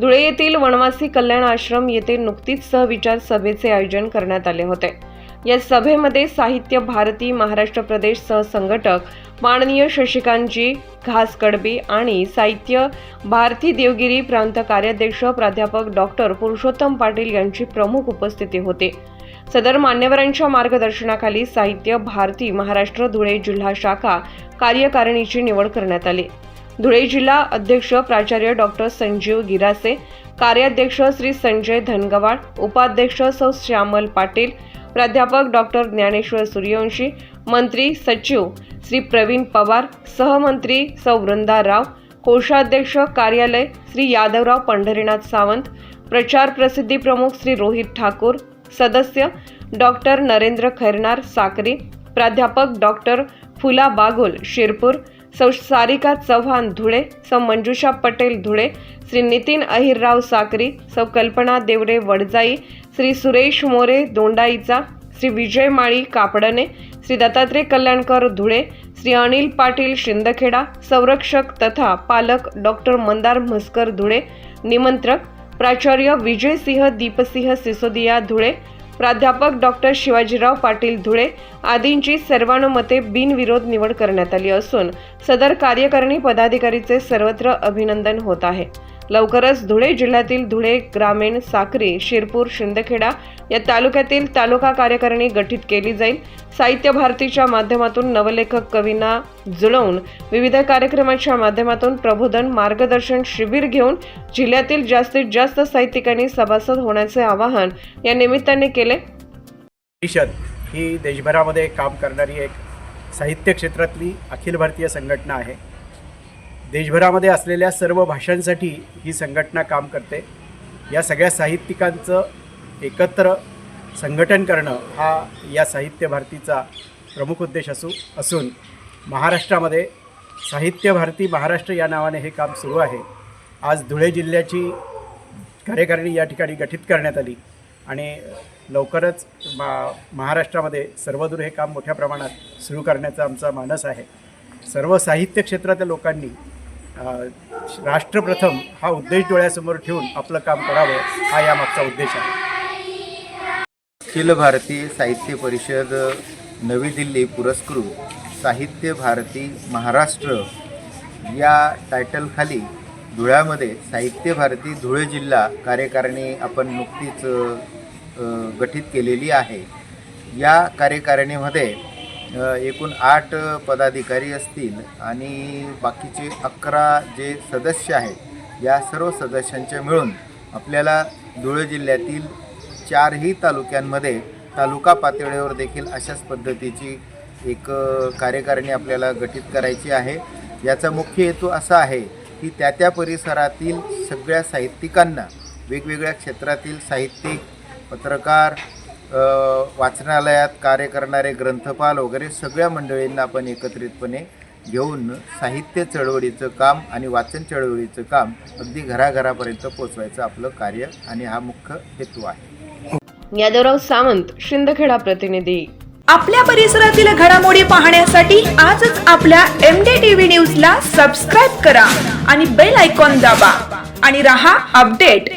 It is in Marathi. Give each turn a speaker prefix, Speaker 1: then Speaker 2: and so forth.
Speaker 1: धुळे येथील वनवासी कल्याण आश्रम येथे नुकतीच सहविचार सभेचे आयोजन करण्यात आले होते. या सभेमध्ये साहित्य भारती महाराष्ट्र प्रदेश सहसंघटक माननीय शशिकांतजी घासकडबी आणि साहित्य भारती देवगिरी प्रांत कार्याध्यक्ष प्राध्यापक डॉक्टर पुरुषोत्तम पाटील यांची प्रमुख उपस्थिती होती. सदर मान्यवरांच्या मार्गदर्शनाखाली साहित्य भारती महाराष्ट्र धुळे जिल्हा शाखा कार्यकारिणीची निवड करण्यात आली. धुळे जिल्हा अध्यक्ष प्राचार्य डॉक्टर संजीव गिरासे कार्याध्यक्ष श्री संजय धनगवाड उपाध्यक्ष सौ श्यामल पाटील प्राध्यापक डॉक्टर ज्ञानेश्वर सूर्यवंशी मंत्री सचिव श्री प्रवीण पवार सहमंत्री सौ वृंदा राव कोषाध्यक्ष कार्यालय श्री यादवराव पंढरीनाथ सावंत प्रचार प्रसिद्धी प्रमुख श्री रोहित ठाकूर सदस्य डॉक्टर नरेंद्र खैरनार साकरी प्राध्यापक डॉक्टर फुला बागुल शिरपूर सौ सारिका चव्हाण धुळे सौ मंजुषा पटेल धुळे श्री नितीन अहिरराव साकरी सौ कल्पना देवरे वडजाई श्री सुरेश मोरे दोंडाईचा श्री विजय माळी कापडणे श्री दत्तात्रय कल्याणकर धुळे श्री अनिल पाटील शिंदखेडा संरक्षक तथा पालक डॉक्टर मंदार म्हस्कर धुळे निमंत्रक प्राचार्य विजयसिंह दीपसिंह सिसोदिया धुळे प्राध्यापक डॉक्टर शिवाजीराव पाटील धुळे आदींची सर्वानुमते बिनविरोध निवड करण्यात आली असून सदर कार्यकारिणी पदाधिकारीचे सर्वत्र अभिनंदन होत आहे. लवकरच धुळे जिल्ह्यातील धुळे ग्रामीण साक्री शिरपूर शिंदखेडा या तालुक्यातील तालुका कार्यकारिणी गठीत केली जाईल. साहित्य भारतीच्या माध्यमातून नवलेखक कवींना जुळवून विविध कार्यक्रमाच्या माध्यमातून प्रबोधन मार्गदर्शन शिबिर घेऊन जिल्ह्यातील जास्तीत जास्त साहित्यिकांनी सभासद होण्याचे आवाहन या निमित्ताने केले.
Speaker 2: परिषद ही देशभरामध्ये काम करणारी एक साहित्य क्षेत्रातली अखिल भारतीय संघटना आहे. देशभरामध्ये असलेल्या सर्व भाषांसाठी ही संघटना काम करते. या सगळ्या साहित्यिकांचं एकत्र संघटन करणं हा या साहित्य भारतीचा प्रमुख उद्देश असू असून महाराष्ट्रामध्ये साहित्य भारती महाराष्ट्र या नावाने हे काम सुरू आहे. आज धुळे जिल्ह्याची कार्यकारिणी या ठिकाणी गठीत करण्यात आली आणि लवकरच मा महाराष्ट्रामध्ये सर्वदूर हे काम मोठ्या प्रमाणात सुरू करण्याचा आमचा मानस आहे. सर्व साहित्य क्षेत्रातल्या लोकांनी राष्ट्रप्रथम हा उद्देश डोळ्यासमोर ठेवून आपलं काम करावं हा यामागचा उद्देश आहे.
Speaker 3: अखिल भारतीय साहित्य परिषद नवी दिल्ली पुरस्कृत साहित्य भारती महाराष्ट्र या टायटलखाली धुळ्यामध्ये साहित्य भारती धुळे जिल्हा कार्यकारिणी आपण नुकतीच गठीत केलेली आहे. या कार्यकारिणीमध्ये एकूण आठ पदाधिकारी असतील आणि बाकीचे अकरा जे सदस्य आहेत या सर्व सदस्यांच्या मिळून आपल्याला धुळे जिल्ह्यातील चारही तालुक्यांमध्ये तालुका पातळीवर देखील अशाच पद्धतीची एक कार्यकारिणी आपल्याला गठीत करायची आहे. याचा मुख्य हेतू असा आहे की त्या त्या परिसरातील सगळ्या साहित्यिकांना वेगवेगळ्या क्षेत्रातील साहित्यिक पत्रकार वाचनालयात कार्य करणारे ग्रंथपाल वगैरे सगळ्या मंडळींना आपण एकत्रितपणे घेऊन साहित्य चळवळीचं काम आणि वाचन चळवळीचं काम अगदी घराघरापर्यंत पोचवायचं आपलं कार्य आणि हा मुख्य हेतू आहे.
Speaker 1: यादवराव सावंत शिंदखेडा प्रतिनिधी.
Speaker 4: आपल्या परिसरातील घडामोडी पाहण्यासाठी आजच आपल्या एम डी टीव्ही न्यूज ला सबस्क्राईब करा आणि बेल आयकॉन दाबा आणि रहा अपडेट.